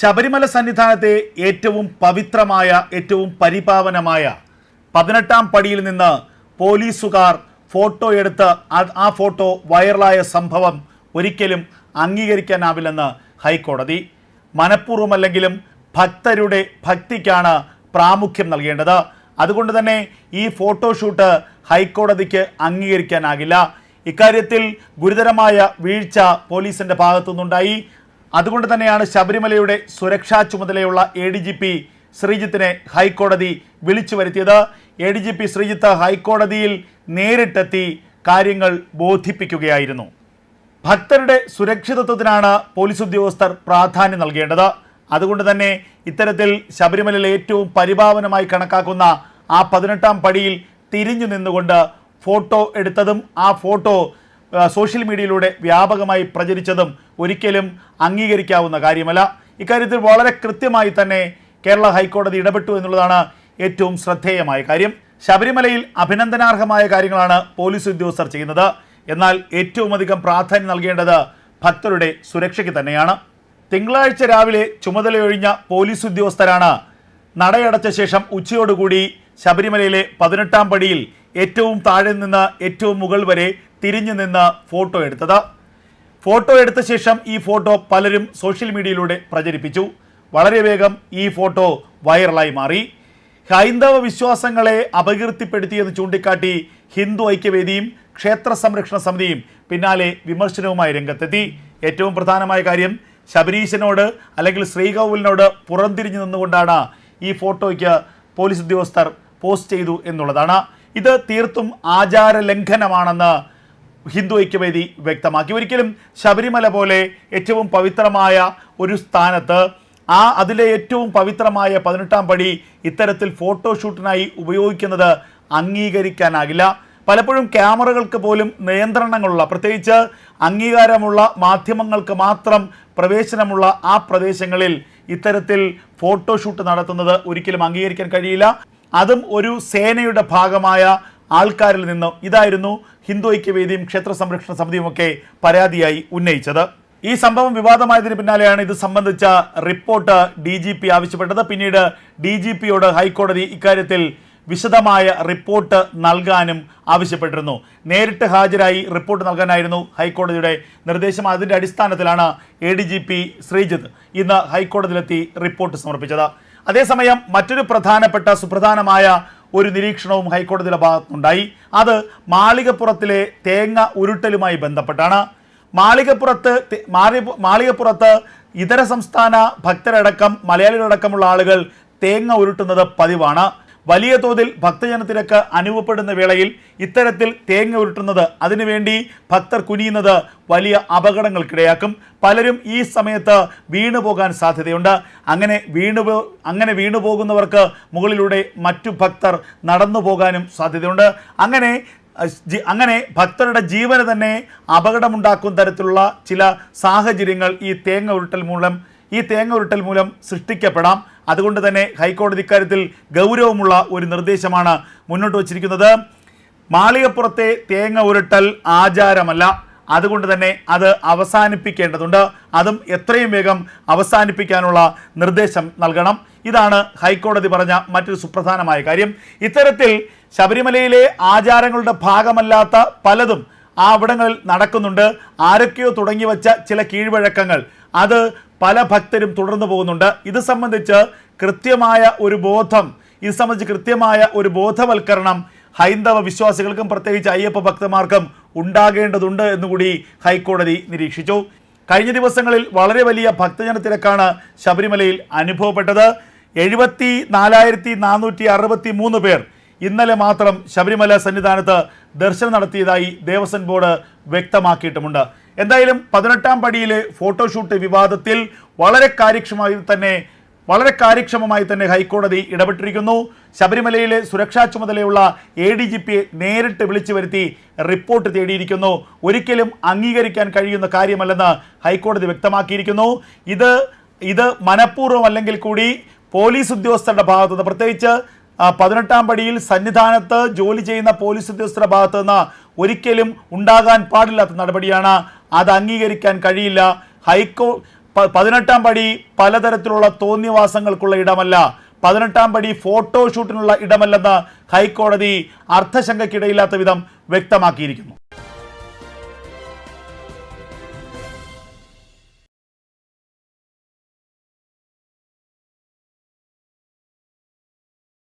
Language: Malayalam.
ശബരിമല സന്നിധാനത്തെ ഏറ്റവും പവിത്രമായ ഏറ്റവും പരിപാവനമായ പതിനെട്ടാം പടിയിൽ നിന്ന് പോലീസുകാർ ഫോട്ടോ എടുത്ത് ആ- ഫോട്ടോ വൈറലായ സംഭവം ഒരിക്കലും അംഗീകരിക്കാനാവില്ലെന്ന് ഹൈക്കോടതി. മനഃപൂർവമല്ലെങ്കിലും ഭക്തരുടെ ഭക്തിക്കാണ് പ്രാമുഖ്യം നൽകേണ്ടത്. അതുകൊണ്ട് തന്നെ ഈ ഫോട്ടോഷൂട്ട് ഹൈക്കോടതിക്ക് അംഗീകരിക്കാനാകില്ല. ഇക്കാര്യത്തിൽ ഗുരുതരമായ വീഴ്ച പോലീസിന്റെ ഭാഗത്തുനിന്നുണ്ടായി. അതുകൊണ്ട് തന്നെയാണ് ശബരിമലയുടെ സുരക്ഷാ ചുമതലയുള്ള എ ഡി ജി പി ശ്രീജിത്തിനെ ഹൈക്കോടതി വിളിച്ചു വരുത്തിയത്. A D G P Sreejith ഹൈക്കോടതിയിൽ നേരിട്ടെത്തി കാര്യങ്ങൾ ബോധിപ്പിക്കുകയായിരുന്നു. ഭക്തരുടെ സുരക്ഷിതത്വത്തിനാണ് പോലീസ് ഉദ്യോഗസ്ഥർ പ്രാധാന്യം നൽകേണ്ടത്. അതുകൊണ്ട് തന്നെ ഇത്തരത്തിൽ ശബരിമലയിൽ ഏറ്റവും പരിഭാവനമായി കണക്കാക്കുന്ന ആ പതിനെട്ടാം പടിയിൽ തിരിഞ്ഞു നിന്നുകൊണ്ട് ഫോട്ടോ എടുത്തതും ആ ഫോട്ടോ സോഷ്യൽ മീഡിയയിലൂടെ വ്യാപകമായി പ്രചരിച്ചതും ഒരിക്കലും അംഗീകരിക്കാവുന്ന കാര്യമല്ല. ഇക്കാര്യത്തിൽ വളരെ കൃത്യമായി തന്നെ കേരള ഹൈക്കോടതി ഇടപെട്ടു എന്നുള്ളതാണ് ഏറ്റവും ശ്രദ്ധേയമായ കാര്യം. ശബരിമലയിൽ അഭിനന്ദനാർഹമായ കാര്യങ്ങളാണ് പോലീസ് ഉദ്യോഗസ്ഥർ ചെയ്യുന്നത്. എന്നാൽ ഏറ്റവും അധികം പ്രാധാന്യം നൽകേണ്ടത് ഭക്തരുടെ സുരക്ഷയ്ക്ക് തന്നെയാണ്. തിങ്കളാഴ്ച രാവിലെ ചുമതലയൊഴിഞ്ഞ പോലീസ് ഉദ്യോഗസ്ഥരാണ് നടയടച്ച ശേഷം ഉച്ചയോടുകൂടി ശബരിമലയിലെ പതിനെട്ടാം പടിയിൽ ഏറ്റവും താഴെ നിന്ന് ഏറ്റവും മുകൾ വരെ തിരിഞ്ഞു നിന്ന് ഫോട്ടോ എടുത്തത്. ഫോട്ടോ എടുത്ത ശേഷം ഈ ഫോട്ടോ പലരും സോഷ്യൽ മീഡിയയിലൂടെ പ്രചരിപ്പിച്ചു. വളരെ വേഗം ഈ ഫോട്ടോ വൈറലായി മാറി. ഹൈന്ദവ വിശ്വാസങ്ങളെ അപകീർത്തിപ്പെടുത്തിയെന്ന് ചൂണ്ടിക്കാട്ടി ഹിന്ദു ഐക്യവേദിയും ക്ഷേത്ര സംരക്ഷണ സമിതിയും പിന്നാലെ വിമർശനവുമായി രംഗത്തെത്തി. ഏറ്റവും പ്രധാനമായ കാര്യം ശബരീശനോട് അല്ലെങ്കിൽ ശ്രീകോവിലിനോട് പുറംതിരിഞ്ഞു നിന്നുകൊണ്ടാണ് ഈ ഫോട്ടോയ്ക്ക് പോലീസ് ഉദ്യോഗസ്ഥർ പോസ്റ്റ് ചെയ്തു എന്നുള്ളതാണ്. ഇത് തീർത്തും ആചാര ലംഘനമാണെന്ന് ഹിന്ദു ഐക്യവേദി വ്യക്തമാക്കി. ഒരിക്കലും ശബരിമല പോലെ ഏറ്റവും പവിത്രമായ ഒരു സ്ഥാനത്ത് ആ അതിലെ ഏറ്റവും പവിത്രമായ പതിനെട്ടാം പടി ഇത്തരത്തിൽ ഫോട്ടോഷൂട്ടിനായി ഉപയോഗിക്കുന്നത് അംഗീകരിക്കാനാകില്ല. പലപ്പോഴും ക്യാമറകൾക്ക് പോലും നിയന്ത്രണങ്ങളുള്ള പ്രത്യേകിച്ച് അംഗീകാരമുള്ള മാധ്യമങ്ങൾക്ക് മാത്രം പ്രവേശനമുള്ള ആ പ്രദേശങ്ങളിൽ ഇത്തരത്തിൽ ഫോട്ടോഷൂട്ട് നടത്തുന്നത് ഒരിക്കലും അംഗീകരിക്കാൻ കഴിയില്ല. അതും ഒരു സേനയുടെ ഭാഗമായ ആൾക്കാരിൽ നിന്നും ഇതായിരുന്നു ഹിന്ദു ഐക്യവേദിയും ക്ഷേത്ര സംരക്ഷണ സമിതിയും ഒക്കെ പരാതിയായി ഉന്നയിച്ചത്. ഈ സംഭവം വിവാദമായതിന് പിന്നാലെയാണ് ഇത് സംബന്ധിച്ച റിപ്പോർട്ട് ഡി ജി പി ആവശ്യപ്പെട്ടത്. പിന്നീട് ഡി ജി പിയോട് ഹൈക്കോടതി ഇക്കാര്യത്തിൽ വിശദമായ റിപ്പോർട്ട് നൽകാനും ആവശ്യപ്പെട്ടിരുന്നു. നേരിട്ട് ഹാജരായി റിപ്പോർട്ട് നൽകാനായിരുന്നു ഹൈക്കോടതിയുടെ നിർദ്ദേശം. അതിന്റെ അടിസ്ഥാനത്തിലാണ് A D G P Sreejith ഇന്ന് ഹൈക്കോടതിയിലെത്തി റിപ്പോർട്ട് സമർപ്പിച്ചത്. അതേസമയം മറ്റൊരു പ്രധാനപ്പെട്ട സുപ്രധാനമായ ഒരു നിരീക്ഷണവും ഹൈക്കോടതിയുടെ ഭാഗത്തുനിന്നുണ്ടായി. അത് മാളികപ്പുറത്തിലെ തേങ്ങ ഉരുട്ടലുമായി ബന്ധപ്പെട്ടാണ്. മാളികപ്പുറത്ത് മാളികപ്പുറത്ത് ഇതര സംസ്ഥാന ഭക്തരടക്കം മലയാളികളടക്കമുള്ള ആളുകൾ തേങ്ങ ഉരുട്ടുന്നത് പതിവാണ്. വലിയ തോതിൽ ഭക്തജനത്തിരക്ക് അനുഭവപ്പെടുന്ന വേളയിൽ ഇത്തരത്തിൽ തേങ്ങ ഉരുട്ടുന്നത് അതിനുവേണ്ടി ഭക്തർ കുനിയുന്നത് വലിയ അപകടങ്ങൾക്കിടയാക്കും. പലരും ഈ സമയത്ത് വീണു പോകാൻ സാധ്യതയുണ്ട്. അങ്ങനെ വീണു അങ്ങനെ വീണു പോകുന്നവർക്ക് മുകളിലൂടെ മറ്റു ഭക്തർ നടന്നു പോകാനും സാധ്യതയുണ്ട്. അങ്ങനെ അങ്ങനെ ഭക്തരുടെ ജീവന് തന്നെ അപകടമുണ്ടാക്കുന്ന തരത്തിലുള്ള ചില സാഹചര്യങ്ങൾ ഈ തേങ്ങ ഉരുട്ടൽ മൂലം ഈ തേങ്ങ ഉരുട്ടൽ മൂലം സൃഷ്ടിക്കപ്പെടാം. അതുകൊണ്ട് തന്നെ ഹൈക്കോടതി ഇക്കാര്യത്തിൽ ഗൗരവമുള്ള ഒരു നിർദ്ദേശമാണ് മുന്നോട്ട് വച്ചിരിക്കുന്നത്. മാളികപ്പുറത്തെ തേങ്ങ ഉരുട്ടൽ ആചാരമല്ല. അതുകൊണ്ട് തന്നെ അത് അവസാനിപ്പിക്കേണ്ടതുണ്ട്. അതും എത്രയും വേഗം അവസാനിപ്പിക്കാനുള്ള നിർദ്ദേശം നൽകണം. ഇതാണ് ഹൈക്കോടതി പറഞ്ഞ മറ്റൊരു സുപ്രധാനമായ കാര്യം. ഇത്തരത്തിൽ ശബരിമലയിലെ ആചാരങ്ങളുടെ ഭാഗമല്ലാത്ത പലതും ആ അവിടങ്ങളിൽ നടക്കുന്നുണ്ട്. ആരൊക്കെയോ തുടങ്ങി വച്ച ചില കീഴ്വഴക്കങ്ങൾ. അത് പല ഭക്തരും തുടർന്നു പോകുന്നുണ്ട്. ഇത് സംബന്ധിച്ച് കൃത്യമായ ഒരു ബോധം ഇത് സംബന്ധിച്ച് കൃത്യമായ ഒരു ബോധവൽക്കരണം ഹൈന്ദവ വിശ്വാസികൾക്കും പ്രത്യേകിച്ച് അയ്യപ്പ ഭക്തന്മാർക്കും ഉണ്ടാകേണ്ടതുണ്ട് എന്നുകൂടി ഹൈക്കോടതി നിരീക്ഷിച്ചു. കഴിഞ്ഞ ദിവസങ്ങളിൽ വളരെ വലിയ ഭക്തജന തിരക്കാണ് ശബരിമലയിൽ അനുഭവപ്പെട്ടത്. എഴുപത്തി നാലായിരത്തി നാനൂറ്റി അറുപത്തി മൂന്ന് പേർ ഇന്നലെ മാത്രം ശബരിമല സന്നിധാനത്ത് ദർശനം നടത്തിയതായി ദേവസ്വം ബോർഡ് വ്യക്തമാക്കിയിട്ടുമുണ്ട്. എന്തായാലും പതിനെട്ടാം പടിയിലെ ഫോട്ടോഷൂട്ട് വിവാദത്തിൽ വളരെ കാര്യക്ഷമമായി തന്നെ വളരെ കാര്യക്ഷമമായി തന്നെ ഹൈക്കോടതി ഇടപെട്ടിരിക്കുന്നു. ശബരിമലയിലെ സുരക്ഷാ ചുമതലയുള്ള എ ഡി ജി പിയെ നേരിട്ട് വിളിച്ചു വരുത്തി റിപ്പോർട്ട് തേടിയിരിക്കുന്നു. ഒരിക്കലും അംഗീകരിക്കാൻ കഴിയുന്ന കാര്യമല്ലെന്ന് ഹൈക്കോടതി വ്യക്തമാക്കിയിരിക്കുന്നു. ഇത് ഇത് മനഃപൂർവം അല്ലെങ്കിൽ കൂടി പോലീസ് ഉദ്യോഗസ്ഥരുടെ ഭാഗത്തുനിന്ന് പ്രത്യേകിച്ച് പതിനെട്ടാം പടിയിൽ സന്നിധാനത്ത് ജോലി ചെയ്യുന്ന പോലീസ് ഉദ്യോഗസ്ഥരുടെ ഭാഗത്തു നിന്ന് ഒരിക്കലും ഉണ്ടാകാൻ പാടില്ലാത്ത നടപടിയാണ്. അത് അംഗീകരിക്കാൻ കഴിയില്ല. ഹൈക്കോ പതിനെട്ടാം പടി പലതരത്തിലുള്ള തോന്നിവാസങ്ങൾക്കുള്ള ഇടമല്ല. പതിനെട്ടാം പടി ഫോട്ടോഷൂട്ടിനുള്ള ഇടമല്ലെന്ന് ഹൈക്കോടതി അർത്ഥശങ്കയ്ക്കിടയില്ലാത്ത വിധം വ്യക്തമാക്കിയിരിക്കുന്നു.